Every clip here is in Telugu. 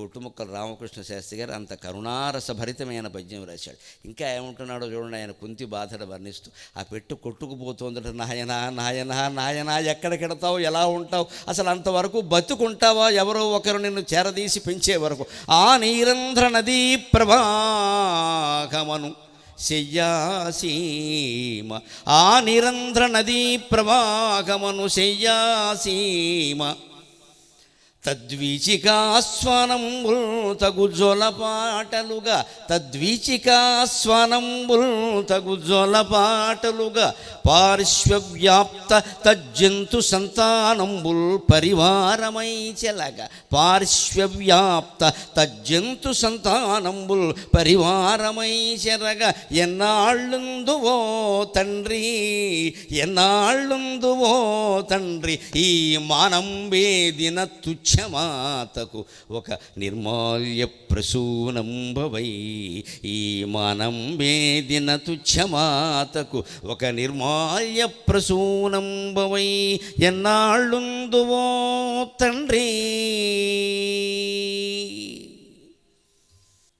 గుట్టుముక్కల రామకృష్ణ శాస్త్రి గారు అంత కరుణారస భరితమైన పద్యం రాశాడు. ఇంకా ఏముంటున్నాడో చూడండి ఆయన కుంతి బాధను వర్ణిస్తూ ఆ పెట్టు కొట్టుకుపోతుందట నాయనా నాయనా నాయనా ఎక్కడికెడతావు ఎలా ఉంటావు అసలు అంతవరకు బతుకుంటావా ఎవరో ఒకరు నిన్ను చేరదీసి పెంచే వరకు. ఆ నీరంధ్ర నదీ ప్రభాగమను శయ్యాసీమ ఆ నిరంధ్ర నదీ ప్రవాహమను శయ్యాసీమ తద్వీచికాస్వనంబుల్ తగు జొలపాటలుగా తద్వీచికాస్వనంబుల్ తగు జొలపాటలుగా పార్శ్వవ్యాప్త తజ్జంతు సంతానంబుల్ పరివారమై చెలగ పార్శ్వవ్యాప్త తజ్జంతు సంతానంబుల్ పరివారమై చెరగ ఎన్నాళ్ళుందువో తండ్రి ఎన్నాళ్ళుందువో తండ్రి ఈ మానం తుచ్చ క్షమాతకు ఒక నిర్మాల్య ప్రసూనంబవై. ఈ మానం వేదిన తుచ్చమాతకు ఒక నిర్మాల్య ప్రసూనంబవై. ఎన్నాళ్ళుందువో తండ్రి?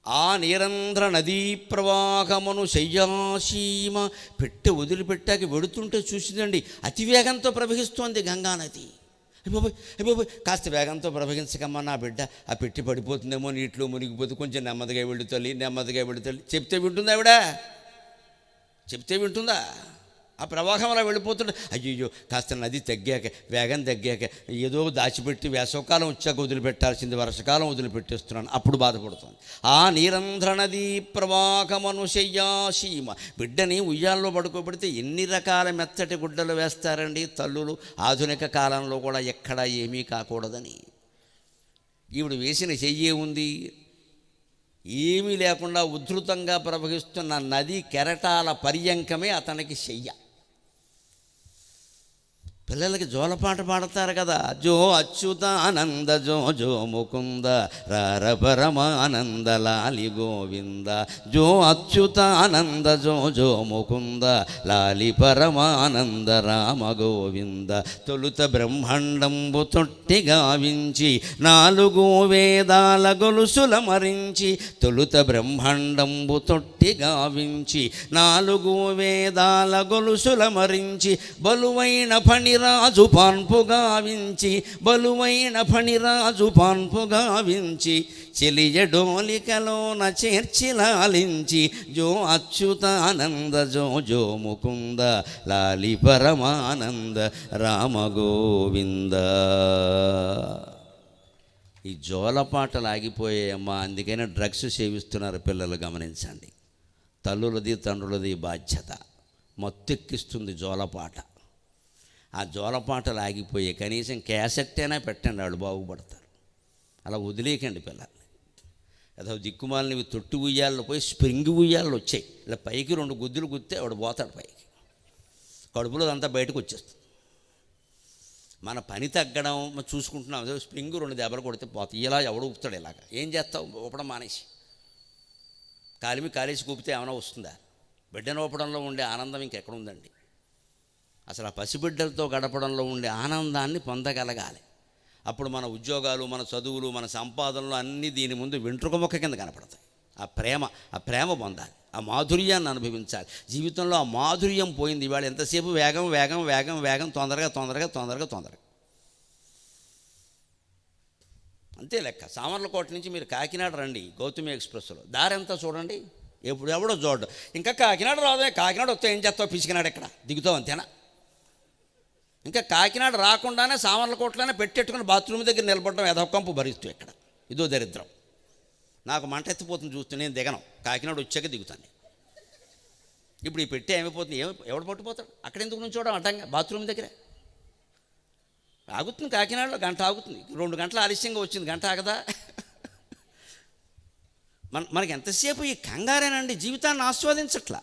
ఆ నిరంధ్ర నదీ ప్రవాహమును శయ్యాసీమ పెట్టి వదిలిపెట్టాక వెడుతుంటే చూసిందండి అతివేగంతో ప్రవహిస్తోంది గంగానది అయిపోయి అయిపోయి కాస్త వేగంతో ప్రవహించకమ్మా నా బిడ్డ. ఆ పెట్టి పడిపోతుందేమో నీటిలో మునిగిపోతే కొంచెం నెమ్మదిగా వెళ్ళు తల్లి నెమ్మదిగా వెళ్ళు తల్లి. చెప్తే వింటుందా ఆవిడ? చెప్తే వింటుందా? ఆ ప్రవాహం అలా వెళ్ళిపోతుంటే అయ్యో కాస్త నది తగ్గాక వేగం తగ్గాక ఏదో దాచిపెట్టి వేసవకాలం వచ్చాక వదిలిపెట్టాల్సింది వర్షకాలం వదిలిపెట్టేస్తున్నాను. అప్పుడు బాధపడుతుంది. ఆ నీరంధ్ర నదీ ప్రవాహమను సీమ బిడ్డని ఉయ్యాల్లో పడుకోబెడితే ఎన్ని రకాల మెత్తటి గుడ్డలు వేస్తారండి తల్లులు. ఆధునిక కాలంలో కూడా ఎక్కడా ఏమీ కాకూడదని. ఈవిడ వేసిన చెయ్యే ఉంది. ఏమీ లేకుండా ఉధృతంగా ప్రవహిస్తున్న నది కెరటాల పర్యంకమే అతనికి చెయ్య పిల్లలకి జోలపాట పాడతారు కదా. జో అచ్యుతానంద జో జో ముకుంద రార పరమానంద లాలి గోవింద. జో అచ్యుతానంద జో జో ముకుంద లాలి పరమానంద రామ గోవింద. తొలుత బ్రహ్మాండంబు తొట్టి గావించి నాలుగు వేదాల గొలుసుల మరించి తొలుత బ్రహ్మాండంబు తొట్టి గావించి నాలుగు వేదాల గొలుసుల మరించి బలువైన పని పనిరాజు పాన్పు గావించి బలువైన ఫణిరాజు పాన్పు గావించి చెలియడోలికలోన చేర్చి లాలించి జో అచ్యుతానంద జో జో ముకుంద లాలి పరమానంద రామ గోవింద. ఈ జోలపాటలు ఆగిపోయాయమ్మా అందుకనే డ్రగ్స్ సేవిస్తున్నారు పిల్లలు గమనించండి. తల్లులది తండ్రులది బాధ్యత. మొత్తెక్కిస్తుంది జోలపాట ఆ జోలపాటలు ఆగిపోయి కనీసం క్యాసెట్ అయినా పెట్టండి వాళ్ళు బాగుపడతారు. అలా వదిలేయకండి పిల్లల్ని. అదో దిక్కుమాలని తొట్టు ఉయ్యాల్లో పోయి స్ప్రింగ్ ఉయ్యాళ్ళు వచ్చాయి. ఇలా పైకి రెండు గుద్దులు గుద్దితే వాడు పోతాడు పైకి. కడుపులో అంతా బయటకు వచ్చేస్తుంది. మన పని తగ్గడం చూసుకుంటున్నాం. అదే స్ప్రింగ్ రెండు దెబ్బలు కొడితే పోతాయి. ఇలా ఎవడు ఊపుతాడు ఇలాగ. ఏం చేస్తావు? ఊపడం మానేసి. కాలిమి కాలేసి కూపితే ఏమైనా వస్తుందా? బిడ్డను ఊపడంలో ఉండే ఆనందం ఇంకెక్కడ ఉందండి? అసలు ఆ పసిబిడ్డలతో గడపడంలో ఉండే ఆనందాన్ని పొందగలగాలి. అప్పుడు మన ఉద్యోగాలు మన చదువులు మన సంపాదనలు అన్నీ దీని ముందు వెంట్రుక మొక్క కింద కనపడతాయి. ఆ ప్రేమ ఆ ప్రేమ పొందాలి. ఆ మాధుర్యాన్ని అనుభవించాలి. జీవితంలో ఆ మాధుర్యం పోయింది ఇవాళ ఎంతసేపు? వేగం వేగం వేగం వేగం తొందరగా తొందరగా తొందరగా తొందరగా. అంతే లెక్క. సామర్లకోట నుంచి మీరు కాకినాడ రండి గౌతమి ఎక్స్ప్రెస్లో. దారి ఎంత చూడండి. ఎప్పుడు ఎవడో చూడడు. ఇంకా కాకినాడ రాదే. కాకినాడ వస్తే ఏం చేస్తావు? పిసికినాడు ఇక్కడ దిగుతావు అంతేనా? ఇంకా కాకినాడ రాకుండానే సామర్లకోటలోనే పెట్టెట్టుకుని బాత్రూమ్ దగ్గర నిలబడడం ఎదొక్కంపు భరిస్తూ ఇక్కడ. ఇదో దరిద్రం. నాకు మంట ఎత్తిపోతుంది చూస్తే నేను దిగను. కాకినాడ వచ్చాక దిగుతాను. ఇప్పుడు ఈ పెట్టే ఏమైపోతుంది? ఏమి ఎవడు పట్టుపోతాడు అక్కడ ఎందుకు నుంచోవడం అడ్డంగా? బాత్రూమ్ దగ్గరే. ఆగుతుంది కాకినాడలో గంట ఆగుతుంది. రెండు గంటల ఆలస్యంగా వచ్చింది గంట ఆగదా? మన మనకి ఎంతసేపు ఈ కంగారేనండి? జీవితాన్ని ఆస్వాదించట్లా.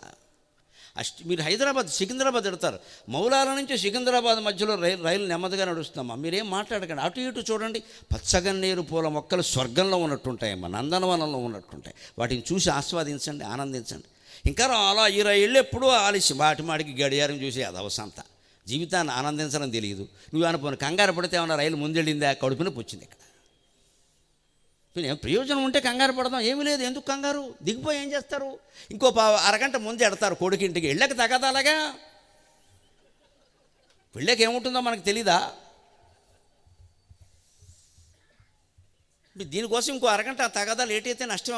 మీరు హైదరాబాద్ సికింద్రాబాద్ ఎడతారు. మౌలాల నుంచి సికింద్రాబాద్ మధ్యలో రైలు రైలు నెమ్మదిగా నడుస్తామా మీరేం మాట్లాడకండి. అటు ఇటు చూడండి. పచ్చగన్నేరు పూల మొక్కలు స్వర్గంలో ఉన్నట్టుంటాయమ్మా. నందనవనంలో ఉన్నట్టుంటాయి. వాటిని చూసి ఆస్వాదించండి ఆనందించండి. ఇంకా అలా ఈ ఏళ్ళు ఎప్పుడూ ఆలస్యం. వాటి మాటికి గడియారం చూసి అది అవసంత జీవితాన్ని ఆనందించడం తెలియదు. నువ్వు అనుకోని కంగారు పడితే ఏమన్నా రైలు ముందెళ్ళిందా? కడుపున పొచ్చింది ఇక్కడ. ప్రయోజనం ఉంటే కంగారు పడదాం. ఏమీ లేదు. ఎందుకు కంగారు? దిగిపోయి ఏం చేస్తారు? ఇంకో పా అరగంట ముందు ఎడతారు కొడుకింటికి. వెళ్ళక తగదాలగా వెళ్ళక ఏముంటుందో మనకు తెలీదా? ఇప్పుడు దీనికోసం ఇంకో అరగంట తగదా లేట్ అయితే నష్టం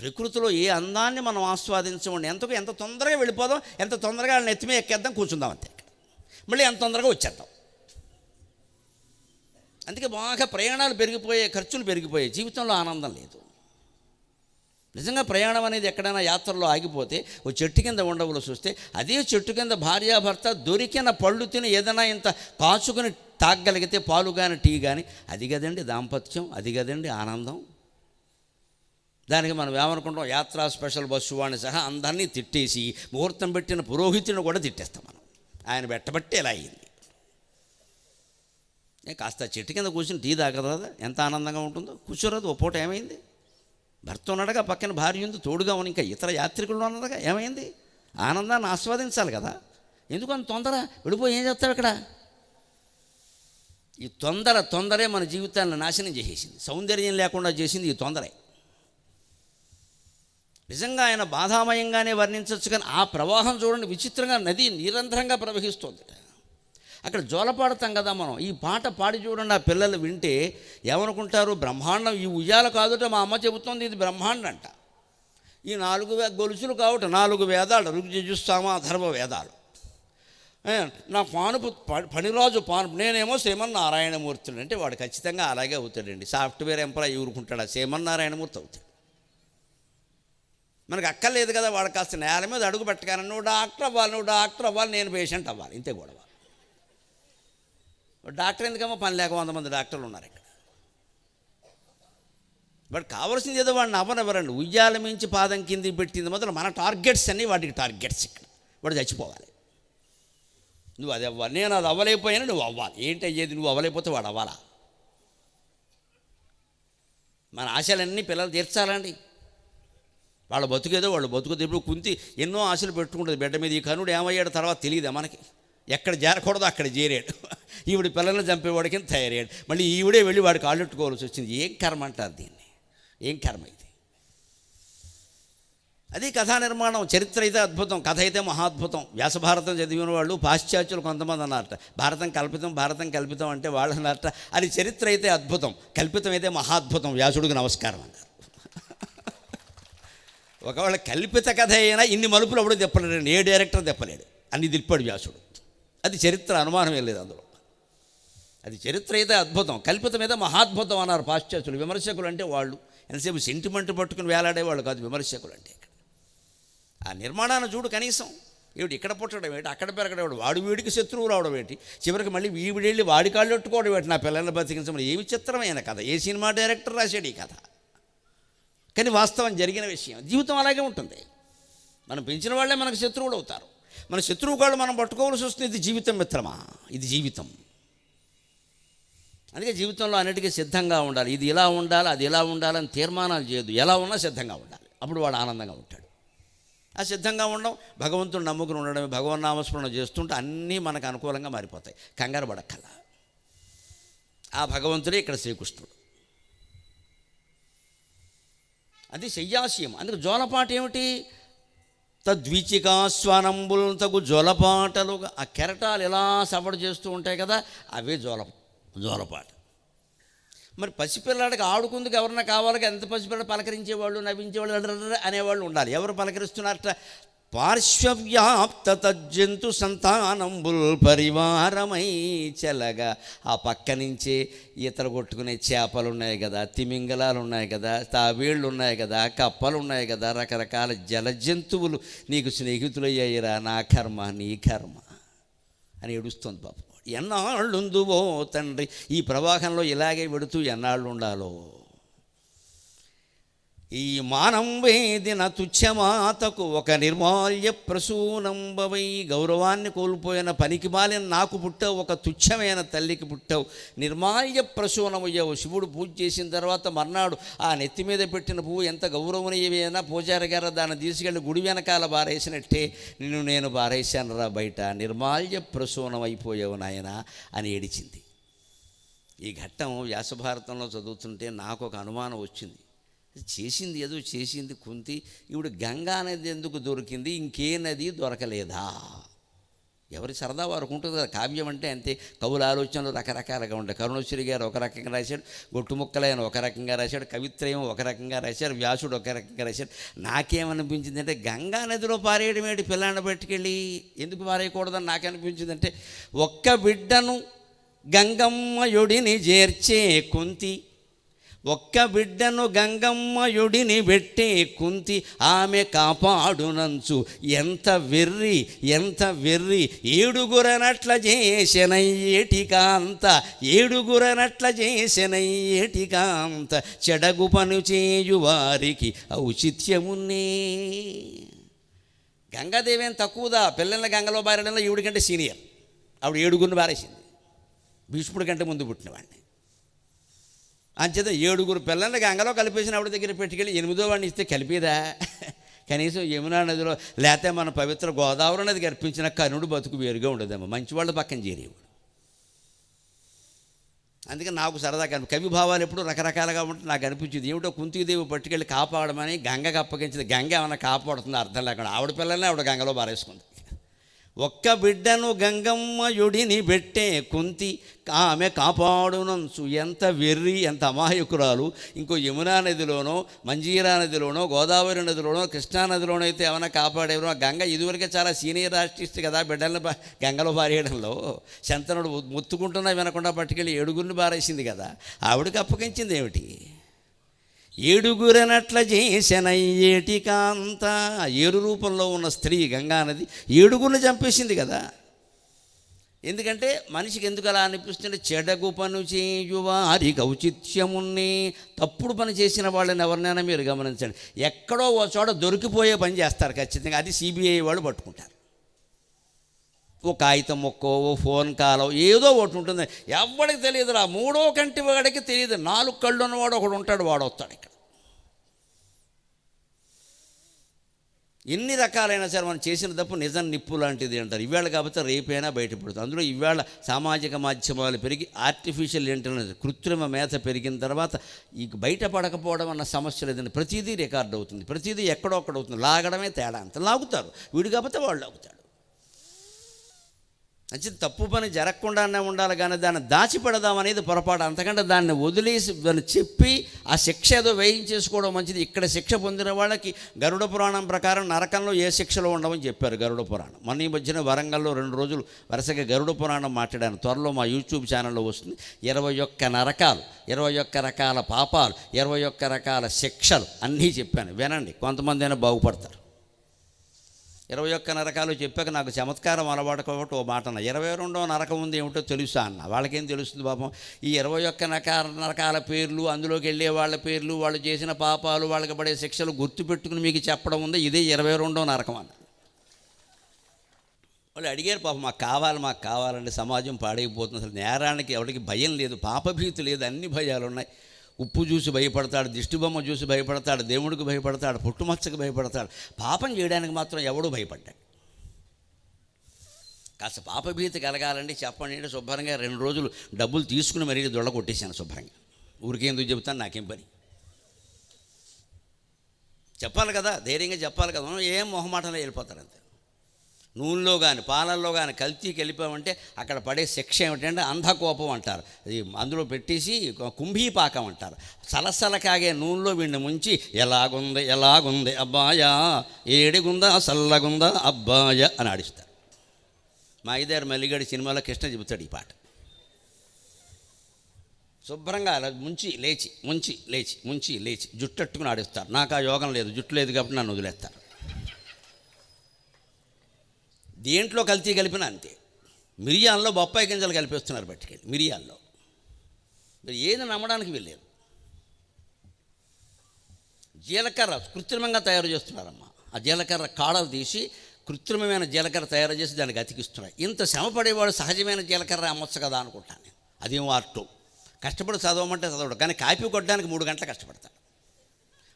ప్రకృతిలో ఏ అందాన్ని మనం ఆస్వాదించమండి? ఎంతకు ఎంత తొందరగా వెళ్ళిపోదాం ఎంత తొందరగా వాళ్ళని ఎక్కేద్దాం కూర్చుందాం అంతే. మళ్ళీ ఎంత తొందరగా వచ్చేద్దాం. అందుకే బాగా ప్రయాణాలు పెరిగిపోయాయి ఖర్చులు పెరిగిపోయాయి. జీవితంలో ఆనందం లేదు. నిజంగా ప్రయాణం అనేది ఎక్కడైనా యాత్రలో ఆగిపోతే ఓ చెట్టు కింద ఉండవలసి వస్తే అదే చెట్టు కింద భార్యాభర్త దొరికిన పళ్ళు తిని ఏదైనా ఇంత కాచుకుని తాగగలిగితే పాలు కానీ టీ కానీ అది కదండి దాంపత్యం అది కదండి ఆనందం. దానికి మనం ఏమనుకుంటాం యాత్రా స్పెషల్ బస్సు వాడిని సహా అందరినీ తిట్టేసి ముహూర్తం పెట్టిన పురోహితుని కూడా తిట్టేస్తాం మనం. ఆయన పెట్టబట్టి ఎలా అయింది. కాస్త చెట్టు కింద కూర్చుని టీ తాగదా ఎంత ఆనందంగా ఉంటుందో. కూర్చోరాదు ఓ పూట ఏమైంది? భర్త ఉన్నాడుగా పక్కన భార్య ఉంది తోడుగా ఉన్న ఇంకా ఇతర యాత్రికులు ఉన్నదిగా ఏమైంది? ఆనందాన్ని ఆస్వాదించాలి కదా. ఎందుకు అంత తొందర? విడిపోయి ఏం చేస్తావు ఇక్కడ? ఈ తొందర తొందరే మన జీవితాలను నాశనం చేసేసింది. సౌందర్యం లేకుండా చేసింది ఈ తొందరే. నిజంగా ఆయన బాధామయంగానే వర్ణించవచ్చు కానీ ఆ ప్రవాహం చూడండి విచిత్రంగా నది నిరంతరంగా ప్రవహిస్తుంది. అక్కడ జోలపాడతాం కదా మనం. ఈ పాట పాడి చూడండి ఆ పిల్లలు వింటే ఏమనుకుంటారు? బ్రహ్మాండం ఈ ఉయ్యాల కాదుట మా అమ్మ చెబుతోంది ఇది బ్రహ్మాండం అంట. ఈ నాలుగు వే గొలుసులు కావట నాలుగు వేదాలు రుగ్జుస్తామా అధర్వ వేదాలు. నా పానుపు పనిరాజు పాను నేనేమో శ్రీమన్నారాయణమూర్తుడు అంటే వాడు ఖచ్చితంగా అలాగే అవుతాడండి. Software employee ఊరుకుంటాడు? శ్రీమన్నారాయణమూర్తి అవుతాడు. మనకు అక్కర్లేదు కదా వాడు కాస్త నేల మీద అడుగు పెట్టగానే నువ్వు డాక్టర్ అవ్వాలి నువ్వు డాక్టర్ అవ్వాలి నేను పేషెంట్ అవ్వాలి. ఇంతే గొడవ. డాక్టర్ ఎందుకమ్మా పని లేక వంద మంది డాక్టర్లు ఉన్నారు ఇక్కడ. బట్ కావాల్సింది ఏదో వాడిని అవ్వనివ్వరండి ఉయ్యాల మించి పాదం కింది పెట్టింది మొదలు మన టార్గెట్స్ అన్నీ వాటికి టార్గెట్స్ ఇక్కడ. వాడు చచ్చిపోవాలి. నువ్వు అది అవ్వాలి. నేను అది అవ్వలేకపోయినా నువ్వు అవ్వాలి. ఏంటి అయ్యేది? నువ్వు అవ్వలేకపోతే వాడు అవ్వాలా? మన ఆశలన్నీ పిల్లలు తీర్చాలండి. వాళ్ళ బతుకేదో వాళ్ళు బతుకుతే ఇప్పుడు కుంతి ఎన్నో ఆశలు పెట్టుకుంటుంది. బిడ్డ మీద ఈ కనుడు ఏమయ్యాడు తర్వాత తెలియదా మనకి? ఎక్కడ చేరకూడదో అక్కడ చేరాడు. ఈవిడ పిల్లల్ని చంపేవాడికి తయారయ్యాడు. మళ్ళీ ఈవిడే వెళ్ళి వాడికి కాళ్ళెట్టుకోవాల్సి వచ్చింది. ఏం కర్మ అంటారు దీన్ని? ఏం కర్మ ఇది? అది కథా నిర్మాణం చరిత్ర అయితే అద్భుతం కథ అయితే మహాద్భుతం. వ్యాసభారతం చదివిన వాళ్ళు పాశ్చాత్యులు కొంతమంది అన్నారట. భారతం కల్పితం భారతం కల్పితం అంటే వాళ్ళు అన్నారట. అది చరిత్ర అయితే అద్భుతం కల్పితం అయితే మహాద్భుతం. వ్యాసుడికి నమస్కారం అన్నారు ఒకవేళ కల్పిత కథ అయినా ఇన్ని మలుపులు అప్పుడు తిప్పలేడు. ఏ డైరెక్టర్ తిప్పలేడు. అన్ని తిప్పాడు వ్యాసుడు. అది చరిత్ర అనుమానం లేదు అందులో. అది చరిత్ర అయితే అద్భుతం. కల్పితం అయితే మహాద్భుతం అన్నారు పాశ్చాత్యులు. విమర్శకులు అంటే వాళ్ళు. ఎంతసేపు సెంటిమెంట్ పట్టుకుని వేలాడేవాళ్ళు కాదు విమర్శకులు అంటే ఇక్కడ. ఆ నిర్మాణాన్ని చూడు కనీసం. ఏమిటి ఇక్కడ పుట్టడం ఏంటి? అక్కడ పెరగడం వాడు వీడికి శత్రువు రావడం ఏంటి? చివరికి మళ్ళీ వీవిడెళ్ళి వాడి కాళ్ళు పెట్టుకోవడం ఏంటి? నా పిల్లల్ని బతికించమని. ఏ చిత్రమైన కథ. ఏ సినిమా డైరెక్టర్ రాశాడు ఈ కథ? కానీ వాస్తవం జరిగిన విషయం. జీవితం అలాగే ఉంటుంది. మనం పెంచిన వాళ్ళే మనకు శత్రువులు అవుతారు. మన శత్రువు కాళ్ళు మనం పట్టుకోవాల్సి వస్తుంది ఇది జీవితం మిత్రమా? ఇది జీవితం. అందుకే జీవితంలో అన్నిటికీ సిద్ధంగా ఉండాలి. ఇది ఇలా ఉండాలి అది ఇలా ఉండాలని తీర్మానాలు చేయదు ఎలా ఉన్నా సిద్ధంగా ఉండాలి. అప్పుడు వాడు ఆనందంగా ఉంటాడు. ఆ సిద్ధంగా ఉండడం భగవంతుడు నమ్ముకుని ఉండడమే భగవన్ నామస్మరణ చేస్తుంటే అన్నీ మనకు అనుకూలంగా మారిపోతాయి. కంగారు పడక్కల ఆ భగవంతుడే ఇక్కడ శ్రీకృష్ణుడు. అది శయ్యాశయం. అందుకు జోలపాట ఏమిటి తద్విచికాస్వనంబుల్ తగు జోలపాటలు ఆ కెరటాలు ఎలా సవడ చేస్తూ ఉంటాయి కదా అవే జోల జోలపాట. మరి పసిపిల్లాడికి ఆడుకుందుకు ఎవరన్నా కావాలి ఎంత పసిపిల్లడు పలకరించేవాళ్ళు నవ్వించేవాళ్ళు అనేవాళ్ళు ఉండాలి. ఎవరు పలకరిస్తున్నారట? పార్శ్వవ్యాప్త తజ్జంతు సంతానంబుల్ పరివారమై చెలగా. ఆ పక్క నుంచే ఈతలు కొట్టుకునే చేపలు ఉన్నాయి కదా తిమింగలాలు ఉన్నాయి కదా తాబేళ్ళు ఉన్నాయి కదా కప్పలు ఉన్నాయి కదా రకరకాల జల జంతువులు నీకు స్నేహితులయ్యాయిరా నా కర్మ నీ కర్మ అని ఏడుస్తుంది పాపం ఎన్నాళ్ళుందువో తండ్రి ఈ ప్రవాహంలో ఇలాగే పెడుతూ ఎన్నాళ్ళు ఉండాలో ఈ మానం వేదిన తుచ్చమాతకు ఒక నిర్మాల్య ప్రసూనంబవై గౌరవాన్ని కోల్పోయిన పనికి మాలిన నాకు పుట్టావు ఒక తుచ్చమైన తల్లికి పుట్టావు. నిర్మాల్య ప్రసూనమయ్యావు. శివుడు పూజ చేసిన తర్వాత మర్నాడు ఆ నెత్తి మీద పెట్టిన పువ్వు ఎంత గౌరవనీయమైనా పూజారి గారు దాన్ని తీసుకెళ్ళి గుడి వెనకాల బారేసినట్టే నిన్ను నేను బారేశాను రా బయట. నిర్మాల్య ప్రసూనం అయిపోయావు నాయన అని ఏడిచింది. ఈ ఘట్టం వ్యాసభారతంలో చదువుతుంటే నాకు ఒక అనుమానం వచ్చింది. చేసింది ఏదో చేసింది కుంతి ఇప్పుడు గంగా నది ఎందుకు దొరికింది? ఇంకే నది దొరకలేదా? ఎవరి సరదా వారికి ఉంటుంది కదా కావ్యం అంటే అంతే. కవుల ఆలోచనలు రకరకాలుగా ఉంటాయి. కరుణశ్రీ గారు ఒక రకంగా రాశాడు గొట్టుముక్కలైన ఒక రకంగా రాశాడు కవిత్రయం ఒక రకంగా రాశాడు వ్యాసుడు ఒక రకంగా రాశాడు. నాకేమనిపించింది అంటే గంగా నదిలో పారేయడం ఏంటి పిల్లాన్ని పట్టుకెళ్ళి? ఎందుకు పారేయకూడదని నాకు అనిపించింది అంటే ఒక్క బిడ్డను గంగమ్మయుడిని చేర్చే కుంతి ఒక్క బిడ్డను గంగమ్మయుడిని పెట్టే కుంతి ఆమె కాపాడునంచు. ఎంత వెర్రి ఎంత వెర్రి ఏడుగురనట్ల చేసెనయ్యేటికాంత ఏడుగురనట్ల చేసెనయ్యేటికాంత చెడగు పను చేయు వారికి ఔచిత్యమున్నే. గంగాదేవి ఏం తక్కువదా? పిల్లల గంగలో బారడంలో ఈవిడి కంటే సీనియర్. ఆవిడ ఏడుగురిని బారేసింది. భీష్ముడి కంటే ముందు పుట్టినవాడిని. అంచేత ఏడుగురు పిల్లల్ని గంగలో కలిపేసిన ఆవిడ దగ్గర పెట్టుకెళ్ళి ఎనిమిదో వాడిని ఇస్తే కలిపేదా? కనీసం యమునా నదిలో లేకపోతే మన పవిత్ర గోదావరి నది గర్పించిన కరుణుడు బతుకు వేరుగా ఉండదేమో. మంచి వాళ్ళ పక్కన చేరేవాడు. అందుకని నాకు సరదా కనిపి కవి భావాలు ఎప్పుడు రకరకాలుగా ఉంటే నాకు అనిపించింది ఏమిటో కుంతీదేవి పట్టుకెళ్ళి కాపాడమని గంగకు అప్పగించింది. గంగ ఏమైనా కాపాడుతుందో అర్థం లేకుండా ఆవిడ పిల్లల్ని ఆవిడ గంగలో బారేసుకుంది ఒక్క బిడ్డను గంగమ్మయుడిని పెట్టే కుంతి ఆమె కాపాడునంచు. ఎంత వెర్రి ఎంత అమాయకురాలు. ఇంకో యమునా నదిలోనో మంజీరా నదిలోనో గోదావరి నదిలోనో కృష్ణా నదిలోనో అయితే ఏమైనా కాపాడేవరో? ఆ గంగ ఇదివరకే చాలా సీనియర్ ఆర్టిస్ట్ కదా బిడ్డలను గంగలో పారేయడంలో. శంతనుడు ముత్తుకుంటున్నా వినకుండా పట్టుకెళ్ళి ఏడుగురిని బారేసింది కదా. ఆవిడకి అప్పగించింది ఏమిటి? ఏడుగురనట్ల చేసిన ఏటికాంత. ఏడు రూపంలో ఉన్న స్త్రీ గంగానది ఏడుగురిని చంపేసింది కదా. ఎందుకంటే మనిషికి ఎందుకు అలా అనిపిస్తుంది? చెడగు పను చేయువారి ఔచిత్యముని తప్పుడు పని చేసిన వాళ్ళని ఎవరినైనా మీరు గమనించండి. ఎక్కడో ఓ చోట దొరికిపోయే పని చేస్తారు ఖచ్చితంగా. అది సిబిఐ వాళ్ళు పట్టుకుంటారు. ఓ కాగితం మొక్కో ఓ ఫోన్ కాలో ఏదో ఒకటి ఉంటుంది. ఎవరికి తెలియదురా? మూడో కంటి వాడికి తెలియదు. నాలుగు కళ్ళు ఉన్నవాడు ఒకడు ఉంటాడు వాడు వస్తాడు ఇక్కడ. ఎన్ని రకాలైనా సరే మనం చేసిన తప్పు నిజం నిప్పు లాంటిది అంటారు. ఇవాళ కాకపోతే రేపైనా బయటపడుతుంది అందులో ఇవాళ సామాజిక మాధ్యమాలు పెరిగి ఆర్టిఫిషియల్ ఇంటెలిజెన్స్ కృత్రిమ మేత పెరిగిన తర్వాత ఈ బయటపడకపోవడం అన్న సమస్య లేదండి ప్రతిదీ రికార్డ్ అవుతుంది. ప్రతిదీ ఎక్కడో అక్కడ అవుతుంది. లాగడమే తేడా అంత. లాగుతారు. వీడు కాకపోతే వాళ్ళు లాగుతాడు. అంటే తప్పు పని జరగకుండానే ఉండాలి కానీ దాన్ని దాచిపెడదాం అనేది పొరపాటు. అంతకంటే దాన్ని వదిలేసి దాన్ని చెప్పి ఆ శిక్ష ఏదో వేయించేసుకోవడం మంచిది. ఇక్కడ శిక్ష పొందిన వాళ్ళకి గరుడ పురాణం ప్రకారం నరకంలో ఏ శిక్షలో ఉండవని చెప్పారు గరుడ పురాణం. మన ఈ మధ్యన వరంగల్లో రెండు రోజులు వరుసగా గరుడ పురాణం మాట్లాడాను. త్వరలో మా యూట్యూబ్ ఛానల్లో వస్తుంది. ఇరవై ఒక్క నరకాలు ఇరవై ఒక్క రకాల పాపాలు ఇరవై ఒక్క రకాల శిక్షలు అన్నీ చెప్పాను. వినండి కొంతమంది అయినా బాగుపడతారు. ఇరవై ఒక్క నరకాలు చెప్పాక నాకు చమత్కారం అలవాటు కాబట్టి ఓ మాట అన్న. ఇరవై రెండో నరకం ఉంది ఏమిటో తెలుసా అన్న. వాళ్ళకేం తెలుస్తుంది పాపం? ఈ ఇరవై ఒక్క నరకాల నరకాల పేర్లు అందులోకి వెళ్ళే వాళ్ళ పేర్లు వాళ్ళు చేసిన పాపాలు వాళ్ళకి పడే శిక్షలు గుర్తుపెట్టుకుని మీకు చెప్పడం ఉంది. ఇదే ఇరవై రెండో నరకం అన్న. వాళ్ళు అడిగారు పాపం మాకు కావాలి మాకు కావాలంటే సమాజం పాడైపోతుంది. అసలు నేరానికి ఎవరికి భయం లేదు పాపభీతి లేదు అన్ని భయాలు ఉన్నాయి ఉప్పు చూసి భయపడతాడు దిష్టిబొమ్మ చూసి భయపడతాడు దేవుడికి భయపడతాడు పుట్టుమచ్చకు భయపడతాడు. పాపం చేయడానికి మాత్రం ఎవడు భయపడ్డాడు. కాస్త పాపభీతి కలగాలండి చెప్పండి అంటే శుభ్రంగా రెండు రోజులు డబ్బులు తీసుకుని మరీ దొడ కొట్టేశాను శుభ్రంగా. ఊరికే ఎందుకు చెబుతాను నాకేం పని? చెప్పాలి కదా ధైర్యంగా చెప్పాలి కదా ఏం మొహమాటంలో వెళ్ళిపోతారు అంతే. నూనెలో కానీ పాలల్లో కానీ కల్తీకి వెళ్ళిపోయామంటే అక్కడ పడే శిక్ష ఏమిటంటే అంధకోపం అంటారు. అది అందులో పెట్టేసి కుంభీపాకం అంటారు. సలసల కాగే నూనెలో వీడిని ముంచి ఎలాగుంది ఎలాగుంది అబ్బాయా? ఏడిగుందా సల్లగుందా అబ్బాయ? అని ఆడిస్తారు మా ఇద్దరు మల్లిగడి సినిమాలో కృష్ణ చెబుతాడు ఈ పాట. శుభ్రంగా అలా ముంచి లేచి ముంచి లేచి ముంచి లేచి జుట్టట్టుకుని ఆడిస్తారు. నాకు ఆ యోగం లేదు జుట్టు లేదు కాబట్టి నన్ను వదిలేస్తారు. దేంట్లో కల్తీ కలిపినా అంతే. మిరియాల్లో బొప్పాయి గింజలు కలిపేస్తున్నారు పట్టుకెళ్ళి మిరియాల్లో. మీరు ఏది నమ్మడానికి వెళ్ళలేదు జీలకర్ర కృత్రిమంగా తయారు చేస్తున్నారమ్మా. ఆ జీలకర్ర కాడలు తీసి కృత్రిమమైన జీలకర్ర తయారు చేసి దానికి అతికిస్తున్నారు ఇంత శ్రమ పడేవాడు సహజమైన జీలకర్ర అమ్మొచ్చు కదా అనుకుంటాను నేను. అదేం ఆర్టు కష్టపడి చదవమంటే చదవడు కానీ కాపీ కొట్టడానికి మూడు గంటలు కష్టపడతాడు.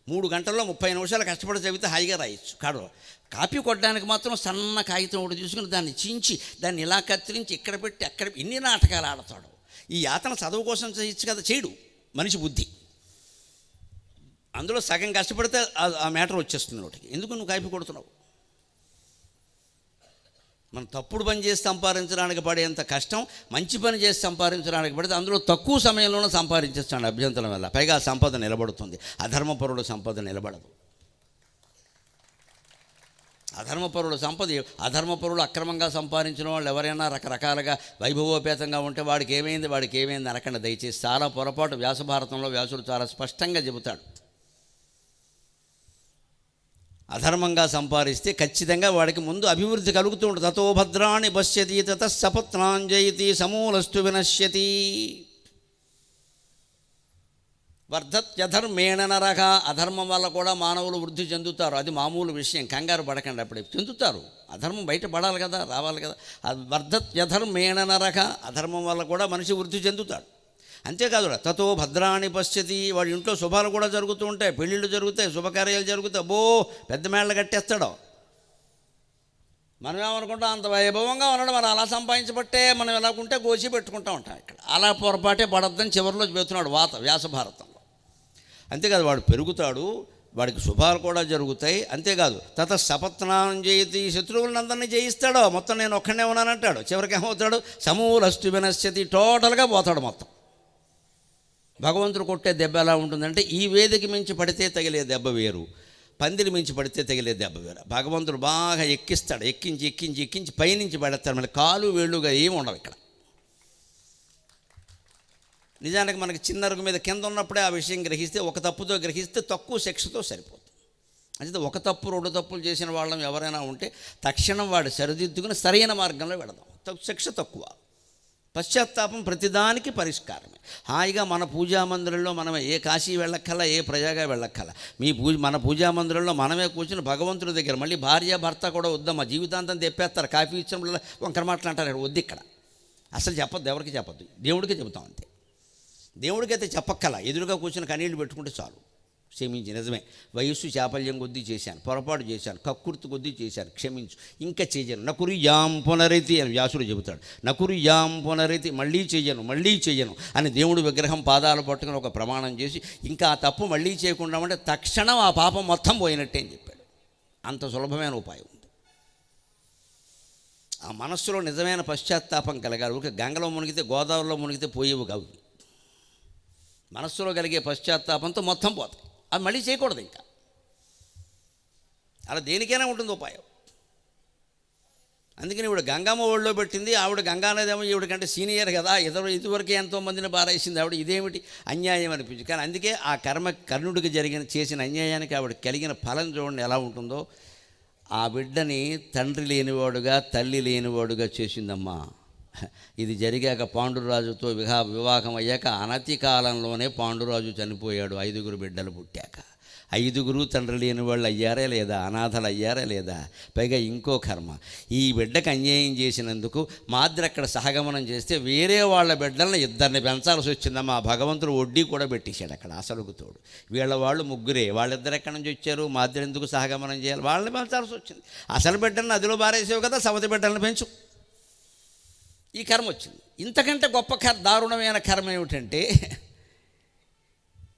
మూడు గంటల్లో ముప్పై నిమిషాలు కష్టపడి చదివితే హాయిగా రాయొచ్చు. కాడు కాపీ కొట్టడానికి మాత్రం సన్న కాగితం ఒకటి చూసుకుని దాన్ని చించి దాన్ని ఇలా కత్తిరించి ఇక్కడ పెట్టి అక్కడ ఎన్ని నాటకాలు ఆడతాడు? ఈ యాతన చదువు కోసం చేయొచ్చు కదా చేయడు మనిషి బుద్ధి. అందులో సగం కష్టపడితే ఆ- ఆ మ్యాటర్ వచ్చేస్తుంది నోటికి. ఎందుకు నువ్వు కాపీ కొడుతున్నావు? మనం తప్పుడు పని చేసి సంపాదించడానికి పడేంత కష్టం మంచి పని చేసి సంపాదించడానికి పడితే అందులో తక్కువ సమయంలోనే సంపాదించేస్తాడు అభ్యంతరం వల్ల. పైగా సంపద నిలబడుతుంది. అధర్మపరుడు సంపద నిలబడదు. అధర్మపరుడు సంపద అధర్మపరుడు అక్రమంగా సంపాదించిన వాళ్ళు ఎవరైనా రకరకాలుగా వైభవోపేతంగా ఉంటే వాడికి ఏమైంది? వాడికి ఏమైంది? అనకుండా. దయచేసి చాలా పొరపాటు వ్యాసభారతంలో వ్యాసుడు చాలా స్పష్టంగా చెబుతాడు. అధర్మంగా సంపాదిస్తే ఖచ్చితంగా వాడికి ముందు అభివృద్ధి కలుగుతూ ఉంటుంది. తతో భద్రాన్ని పశ్యతి తత సపత్నాంజయతి సమూలస్తు వినశ్యతి. వర్ధత్యధర్మేణ నరక అధర్మం వల్ల కూడా మానవులు వృద్ధి చెందుతారు. అది మామూలు విషయం. కంగారు పడకండి అప్పుడే. చెందుతారు. అధర్మం బయట పడాలి కదా రావాలి కదా. అది వర్ధత్యధర్మేణ నరక అధర్మం వల్ల కూడా మనిషి వృద్ధి చెందుతాడు. అంతేకాదు తతో భద్రాణి పశ్యతి వాడి ఇంట్లో శుభాలు కూడా జరుగుతూ ఉంటాయి. పెళ్ళిళ్ళు జరుగుతాయి శుభకార్యాలు జరుగుతాయి. అబ్బో పెద్ద మేళ్ళ కట్టేస్తాడు. మనం ఏమనుకుంటాం? అంత వైభవంగా ఉన్నాడు. మనం అలా సంపాదించబట్టే మనం ఎలాగుంటే గోసి పెట్టుకుంటా ఉంటాం ఇక్కడ. అలా పొరపాటే పడద్దని చివరిలో చెబుతున్నాడు వాత వ్యాసభారతంలో అంతేకాదు వాడు పెరుగుతాడు వాడికి శుభాలు కూడా జరుగుతాయి. అంతేకాదు తత సపత్నాం చేయతి శత్రువులను అందరినీ జయిస్తాడో. మొత్తం నేను ఒక్కడే ఉన్నానంటాడు. చివరికి ఏమవుతాడు? సమూలస్తు వినశ్యతి టోటల్గా పోతాడు మొత్తం. భగవంతుడు కొట్టే దెబ్బ ఎలా ఉంటుందంటే ఈ వేదిక మించి పడితే తగిలే దెబ్బ వేరు పందిరి మించి పడితే తగిలే దెబ్బ వేరు. భగవంతుడు బాగా ఎక్కిస్తాడు ఎక్కించి ఎక్కించి ఎక్కించి పైనుంచి పడేస్తాడు. మళ్ళీ కాలు వేళ్ళుగా ఏమి ఉండవు ఇక్కడ. నిజానికి మనకి చిన్నరుగు మీద కింద ఉన్నప్పుడే ఆ విషయం గ్రహిస్తే ఒక తప్పుతో గ్రహిస్తే తక్కువ శిక్షతో సరిపోతుంది. అంటే ఒక తప్పు రెండు తప్పులు చేసిన వాళ్ళం ఎవరైనా ఉంటే తక్షణం వాడు సరిదిద్దుకుని సరైన మార్గంలో పెడదాం తక్కు శిక్ష తక్కువ. పశ్చాత్తాపం ప్రతిదానికి పరిష్కారమే. హాయిగా మన పూజా మందిరంలో మనం ఏ కాశీ వెళ్ళక్కల ఏ ప్రజాగా వెళ్ళక్కల. మీ పూజ మన పూజా మందిరంలో మనమే కూర్చుని భగవంతుడి దగ్గర మళ్ళీ భార్య భర్త కూడా వద్దమ్మా జీవితాంతం తెప్పేస్తారు. కాఫీ ఇచ్చినప్పుడు వంకర మాటలు అంటారు వద్దు ఇక్కడ. అసలు చెప్పద్దు ఎవరికి చెప్పద్దు? దేవుడికే చెబుతాం అంతే. దేవుడికైతే చెప్పక్కల. ఎదురుగా కూర్చుని కన్నీళ్ళు పెట్టుకుంటే చాలు. క్షమించి నిజమే. వయస్సు చాపల్యం కొద్దీ చేశాను పొరపాటు చేశాను కక్కుర్తి కొద్దీ చేశాను క్షమించు ఇంకా చేయను. నకురు యాం పునరైతి అని వ్యాసుడు చెబుతాడు. నకురు యాం పునరైతి మళ్ళీ చేయను మళ్ళీ చేయను అని దేవుడు విగ్రహం పాదాలు పట్టుకుని ఒక ప్రమాణం చేసి ఇంకా ఆ తప్పు మళ్ళీ చేయకుండా ఉంటే తక్షణం ఆ పాపం మొత్తం పోయినట్టే అని చెప్పాడు. అంత సులభమైన ఉపాయం ఉంది. ఆ మనస్సులో నిజమైన పశ్చాత్తాపం కలగాలి. ఊరికే గంగలో మునిగితే గోదావరిలో మునిగితే పోయేవి కావు. మనస్సులో కలిగే పశ్చాత్తాపంతో మొత్తం పోతాయి. అది మళ్ళీ చేయకూడదు ఇంకా. అలా దేనికైనా ఉంటుంది ఉపాయం. అందుకని ఇప్పుడు గంగమ్మ ఒళ్ళో పెట్టింది ఆవిడ గంగా నదేమో ఈవిడ కంటే సీనియర్ కదా ఇతరు ఇదివరకే ఎంతో మందిని బారేసింది ఆవిడ ఇదేమిటి? అన్యాయం అనిపించింది కానీ అందుకే ఆ కర్మ కర్ణుడికి జరిగిన చేసిన అన్యాయానికి ఆవిడ కలిగిన ఫలం చూడండి ఎలా ఉంటుందో. ఆ బిడ్డని తండ్రి లేనివాడుగా తల్లి లేనివాడుగా చేసిందమ్మా. ఇది జరిగాక పాండురాజుతో విహా వివాహం అయ్యాక అనతి కాలంలోనే పాండురాజు చనిపోయాడు. ఐదుగురు బిడ్డలు పుట్టాక. ఐదుగురు తండ్రి లేని వాళ్ళు అయ్యారా లేదా? అనాథలు అయ్యారా లేదా? పైగా ఇంకో కర్మ. ఈ బిడ్డకు అన్యాయం చేసినందుకు మాద్ర అక్కడ సహగమనం చేస్తే వేరే వాళ్ళ బిడ్డలను ఇద్దరిని పెంచాల్సి వచ్చిందమ్మా. ఆ భగవంతుడు వడ్డీ కూడా పెట్టేశాడు అక్కడ అసలుకు తోడు. వీళ్ళ వాళ్ళు ముగ్గురే. వాళ్ళిద్దరు ఎక్కడి నుంచి వచ్చారు? మాద్ర ఎందుకు సహగమనం చేయాలి? వాళ్ళని పెంచాల్సి వచ్చింది. అసలు బిడ్డలను నదిలో బారేసావు కదా సవతి బిడ్డలను పెంచు. ఈ కర్మ వచ్చింది. ఇంతకంటే గొప్ప కర్ దారుణమైన కర్మ ఏమిటంటే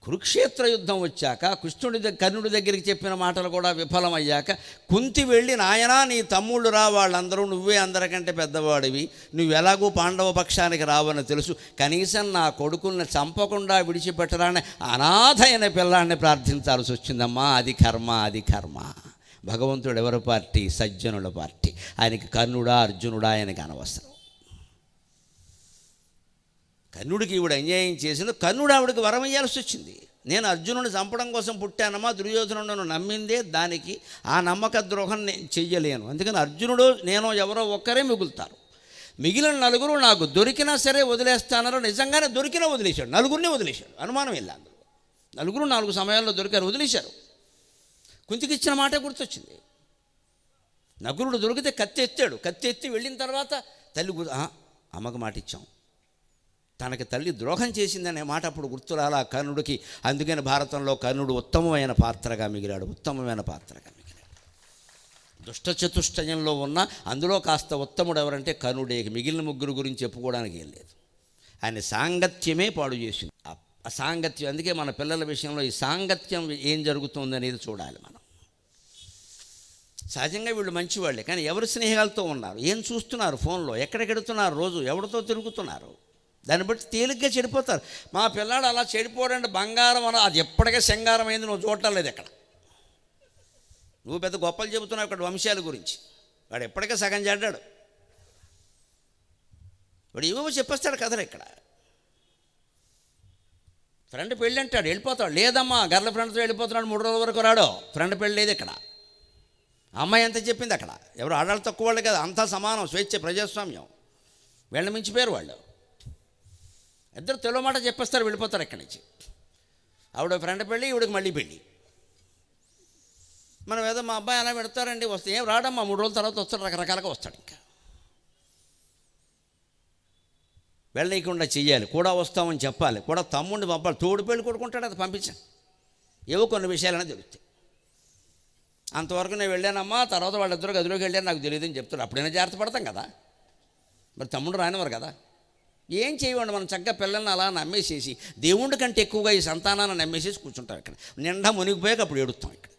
కురుక్షేత్ర యుద్ధం వచ్చాక కృష్ణుడి దగ్గర కర్ణుడి దగ్గరికి చెప్పిన మాటలు కూడా విఫలమయ్యాక కుంతి వెళ్ళి నాయనా నీ తమ్ముళ్ళు రా వాళ్ళందరూ నువ్వే అందరికంటే పెద్దవాడివి. నువ్వు ఎలాగూ పాండవ పక్షానికి రావని తెలుసు. కనీసం నా కొడుకుల్ని చంపకుండా విడిచిపెట్టరాని అనాథ అయిన పిల్లాన్ని ప్రార్థించాల్సి వచ్చిందమ్మా. అది కర్మ అది కర్మ. భగవంతుడు ఎవరి పార్టీ? సజ్జనుల పార్టీ. ఆయనకి కర్ణుడా అర్జునుడా ఆయనకి అనవసరం. కర్ణుడికి ఈవిడ అన్యాయం చేసింది కర్ణుడు ఆవిడకి వరం ఇయ్యాల్సి వచ్చింది. నేను అర్జునుడిని చంపడం కోసం పుట్టానమ్మా దుర్యోధనుడు నమ్మిందే దానికి ఆ నమ్మక ద్రోహం నేను చెయ్యలేను. అందుకని అర్జునుడు నేను ఎవరో ఒక్కరే మిగులుతారు. మిగిలిన నలుగురు నాకు దొరికినా సరే వదిలేస్తానో నిజంగానే దొరికినా వదిలేశాడు. నలుగురిని వదిలేశాడు. అనుమానం వెళ్ళా నలుగురు నాలుగు సమయాల్లో దొరికారు వదిలేశారు. కుంతికి ఇచ్చిన మాటే గుర్తొచ్చింది. నగురుడు దొరికితే కత్తి ఎత్తాడు కత్తి ఎత్తి వెళ్ళిన తర్వాత తల్లి అమ్మకు మాట ఇచ్చాం తనకి తల్లి ద్రోహం చేసిందనే మాట అప్పుడు గుర్తురాలా కర్ణుడికి. అందుకని భారతంలో కర్ణుడు ఉత్తమమైన పాత్రగా మిగిలాడు ఉత్తమమైన పాత్రగా మిగిలాడు. దుష్టచతుష్టయంలో ఉన్న అందులో కాస్త ఉత్తముడు ఎవరంటే కర్ణుడే. మిగిలిన ముగ్గురు గురించి చెప్పుకోవడానికి ఏం లేదు. ఆయన సాంగత్యమే పాడు చేసింది. ఆ- సాంగత్యం అందుకే మన పిల్లల విషయంలో ఈ సాంగత్యం ఏం జరుగుతుందనేది చూడాలి మనం. సహజంగా వీళ్ళు మంచివాళ్ళే కానీ ఎవరు స్నేహాలతో ఉన్నారు? ఏం చూస్తున్నారు ఫోన్లో? ఎక్కడెక్కడుతున్నారు రోజు? ఎవరితో తిరుగుతున్నారు? దాన్ని బట్టి తేలిగ్గా చెడిపోతారు. మా పిల్లాడు అలా చెడిపోడండి బంగారం అలా అది ఎప్పటికే శంగారం అయింది నువ్వు చూడటం లేదు ఎక్కడ నువ్వు పెద్ద గొప్పలు చెబుతున్నావు ఇక్కడ వంశాల గురించి. వాడు ఎప్పటికే సగం చెడ్డాడు. వాడు ఏమో చెప్పేస్తాడు కథలు ఇక్కడ. ఫ్రెండ్ పెళ్ళి అంటాడు వెళ్ళిపోతాడు. లేదమ్మా గర్ల ఫ్రెండ్తో వెళ్ళిపోతున్నాడు మూడు రోజుల వరకు రాడు. ఫ్రెండ్ పెళ్ళి లేదు ఇక్కడ. అమ్మాయి ఎంత చెప్పింది అక్కడ? ఎవరు ఆడాలి తక్కువ వాళ్ళు కదా అంతా సమానం స్వేచ్ఛ ప్రజాస్వామ్యం. వెళ్ళ మించిపోయారు వాళ్ళు. ఇద్దరు తెలుగు మాట చెప్పేస్తారు వెళ్ళిపోతారు ఇక్కడి నుంచి. ఆవిడ ఫ్రెండ్ పెళ్ళి ఈవిడికి మళ్ళీ పెళ్ళి. మనం ఏదో మా అబ్బాయి అలా పెడతారండి వస్తే ఏం రాడమ్మా మూడు రోజుల తర్వాత వస్తాడు రకరకాలుగా వస్తాడు ఇంకా. వెళ్ళకుండా చెయ్యాలి కూడా వస్తామని చెప్పాలి కూడా తమ్ముడిని పంపాలి తోడు పెళ్ళి కొడుకుంటాడు అది పంపించాను. ఏవో కొన్ని విషయాలనే తెలుస్తాయి అంతవరకు నేను వెళ్ళానమ్మా తర్వాత వాళ్ళిద్దరు గదిలోకి వెళ్ళాను నాకు తెలియదని చెప్తారు. అప్పుడైనా జాగ్రత్త పడతాం కదా. మరి తమ్ముడు రానివారు కదా. ఏం చేయండి మనం చక్కగా పిల్లల్ని అలా నమ్మేసేసి దేవుడి కంటే ఎక్కువగా ఈ సంతానాన్ని నమ్మేసేసి కూర్చుంటాం ఇక్కడ. నిండా మునిగిపోయాక అప్పుడు ఏడుస్తాం ఇక్కడ.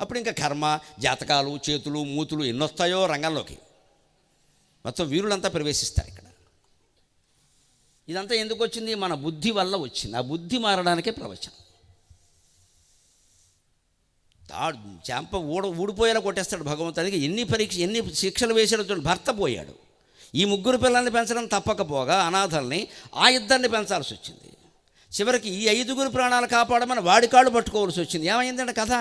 అప్పుడు ఇంకా కర్మ జాతకాలు చేతులు మూతులు ఎన్నొస్తాయో రంగంలోకి. మొత్తం వీరులంతా ప్రవేశిస్తారు ఇక్కడ. ఇదంతా ఎందుకు వచ్చింది? మన బుద్ధి వల్ల వచ్చింది. ఆ బుద్ధి మారడానికే ప్రవచనం. చెంప ఊడ ఊడిపోయేలా కొట్టేస్తాడు భగవంతునికి. ఎన్ని పరీక్ష ఎన్ని శిక్షలు వేసాడు చూడండి. భర్త పోయాడు. ఈ ముగ్గురు పిల్లల్ని పెంచడం తప్పకపోగా అనాథల్ని ఆ ఇద్దరిని పెంచాల్సి వచ్చింది. చివరికి ఈ ఐదుగురు ప్రాణాలు కాపాడమని వాడి కాళ్ళు పట్టుకోవాల్సి వచ్చింది. ఏమైందండి కథ?